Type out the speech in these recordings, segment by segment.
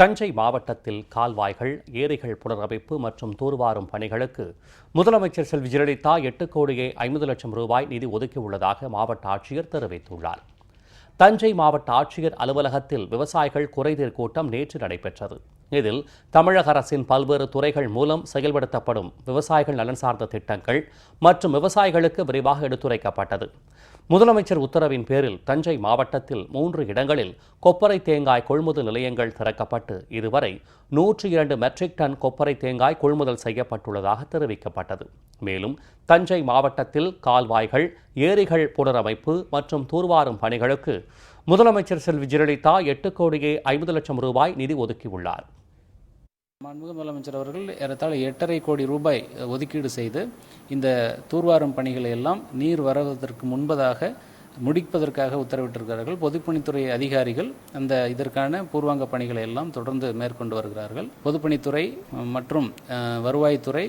தஞ்சை மாவட்டத்தில் கால்வாய்கள் ஏரிகள் புனரமைப்பு மற்றும் தூர்வாரும் பணிகளுக்கு முதலமைச்சர் செல்வி ஜெயலலிதா எட்டு கோடியே ஐம்பது லட்சம் ரூபாய் நிதி ஒதுக்கியுள்ளதாக மாவட்ட ஆட்சியர் தெரிவித்துள்ளார். தஞ்சை மாவட்ட ஆட்சியர் அலுவலகத்தில் விவசாயிகள் குறைதீர் கூட்டம் நேற்று நடைபெற்றது. இதில் தமிழக அரசின் பல்வேறு துறைகள் மூலம் செயல்படுத்தப்படும் விவசாயிகள் நலன் சார்ந்த திட்டங்கள் மற்றும் விவசாயிகளுக்கு விரிவாக எடுத்துரைக்கப்பட்டது. முதலமைச்சர் உத்தரவின் பேரில் தஞ்சை மாவட்டத்தில் மூன்று இடங்களில் கொப்பரை தேங்காய் கொள்முதல் நிலையங்கள் திறக்கப்பட்டு இதுவரை நூற்றி இரண்டு மெட்ரிக் டன் கொப்பரை தேங்காய் கொள்முதல் செய்யப்பட்டுள்ளதாக தெரிவிக்கப்பட்டது. மேலும் தஞ்சை மாவட்டத்தில் கால்வாய்கள் ஏரிகள் புனரமைப்பு மற்றும் தூர்வாரும் பணிகளுக்கு முதலமைச்சர் செல்வி ஜெயலலிதா எட்டு கோடியே ஐம்பது லட்சம் ரூபாய் நிதி ஒதுக்கியுள்ளார். மாண்புமிகு முதலமைச்சர் அவர்கள் ஏறத்தாழ எட்டரை கோடி ரூபாய் ஒதுக்கீடு செய்து இந்த தூர்வாரும் பணிகளை எல்லாம் நீர் வருவதற்கு முன்பதாக முடிப்பதற்காக உத்தரவிட்டிருக்கிறார்கள். பொதுப்பணித்துறை அதிகாரிகள் அந்த இதற்கான பூர்வாங்க பணிகளை எல்லாம் தொடர்ந்து மேற்கொண்டு வருகிறார்கள். பொதுப்பணித்துறை மற்றும் வருவாய்த்துறை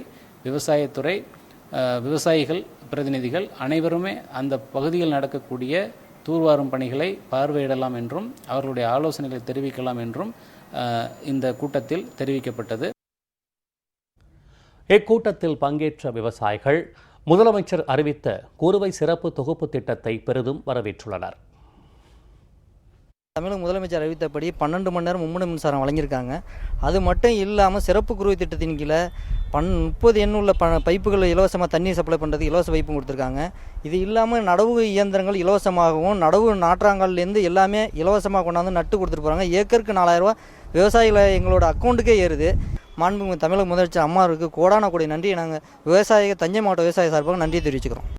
விவசாயத்துறை விவசாயிகள் பிரதிநிதிகள் அனைவருமே அந்த பகுதியில் நடக்கக்கூடிய தூர்வாரும் பணிகளை பார்வையிடலாம் என்றும் அவர்களுடைய ஆலோசனைகளை தெரிவிக்கலாம் என்றும் இந்த கூட்டத்தில் தெரிவிக்கப்பட்டது. இக்கூட்டத்தில் பங்கேற்ற விவசாயிகள் முதலமைச்சர் அறிவித்த குறுவை சிறப்பு தொகுப்பு திட்டத்தை பெரிதும் வரவேற்றுள்ளனர். தமிழக முதலமைச்சர் அறிவித்தபடி பன்னெண்டு மணி நேரம் மும்முனை மின்சாரம் வழங்கியிருக்காங்க. அது மட்டும் இல்லாமல் சிறப்பு குறுவை திட்டத்தின் கீழே பன் முப்பது எண்ணுள்ள ப பைப்புகள் இலவசமாக தண்ணீர் சப்ளை பண்ணுறது இலவச பைப்பும் கொடுத்துருக்காங்க. இது இல்லாமல் நடவு இயந்திரங்கள் இலவசமாகவும் நடவு நாற்றாங்கல்லேருந்து எல்லாமே இலவசமாக கொண்டாந்து நட்டு கொடுத்துட்டு போகிறாங்க ஏக்கருக்கு நாலாயிரரூவா விவசாயிகளை எங்களோட அக்கௌண்ட்டுக்கே ஏறுது. மாண்புமிகு தமிழக முதலமைச்சர் அம்மாவுக்கு கோடான கோடி நன்றியை நாங்கள் விவசாயிக தஞ்சை மாவட்ட விவசாய சார்பாக நன்றி தெரிவிச்சுக்கிறோம்.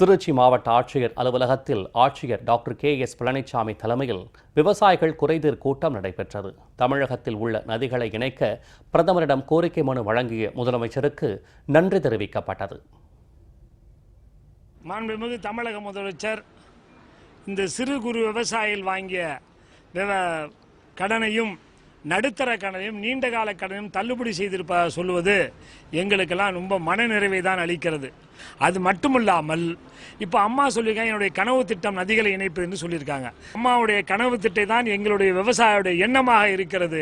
திருச்சி மாவட்ட ஆட்சியர் அலுவலகத்தில் ஆட்சியர் டாக்டர் கே எஸ் பழனிசாமி தலைமையில் விவசாயிகள் குறைதீர் கூட்டம் நடைபெற்றது. தமிழகத்தில் உள்ள நதிகளை இணைக்க பிரதமரிடம் கோரிக்கை மனு வழங்கிய முதலமைச்சருக்கு நன்றி தெரிவிக்கப்பட்டது. மாண்புமிகு தமிழக முதலமைச்சர் இந்த சிறு குறு விவசாயிகள் வாங்கிய கடனையும் நடுத்தர கடனையும் நீண்ட கால கடனையும் தள்ளுபடி செய்திருப்பதாக சொல்லுவது எங்களுக்கெல்லாம் ரொம்ப மனநிறைவை தான் அளிக்கிறது. அது மட்டுமில்லாமல் இப்போ அம்மா சொல்லியிருக்காங்க என்னுடைய கனவு திட்டம் நதிகளை இணைப்பு என்று சொல்லியிருக்காங்க. அம்மாவுடைய கனவு திட்டை தான் எங்களுடைய விவசாயியுடைய எண்ணமாக இருக்கிறது.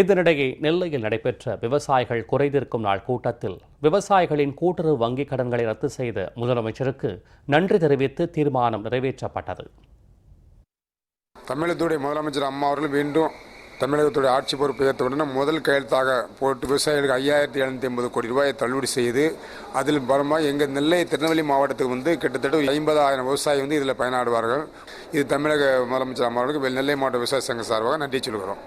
இதனிடையே நெல்லையில் நடைபெற்ற விவசாயிகள் குறைதீர்க்கும் நாள் கூட்டத்தில் விவசாயிகளின் கூட்டுறவு வங்கிக் கடன்களை ரத்து செய்த முதலமைச்சருக்கு நன்றி தெரிவித்து தீர்மானம் நிறைவேற்றப்பட்டது. தமிழகத்துடைய முதலமைச்சர் அம்மா அவர்கள் மீண்டும் தமிழகத்துடைய ஆட்சி பொறுப்பு ஏற்ற உடனே முதல் கையெழுத்தாக போட்டு விவசாயிகளுக்கு ஐயாயிரத்தி எழுநூத்தி ஐம்பது கோடி ரூபாயை தள்ளுபடி செய்து அதில் பலமாக எங்கள் நெல்லை திருநெல்வேலி மாவட்டத்துக்கு வந்து கிட்டத்தட்ட ஐம்பதாயிரம் விவசாயி வந்து இதில் பயனாடுவார்கள். இது தமிழக முதலமைச்சர் அம்மா அவர்களுக்கு நெல்லை மாவட்ட விவசாய சங்க சார்பாக நன்றி சொல்கிறோம்.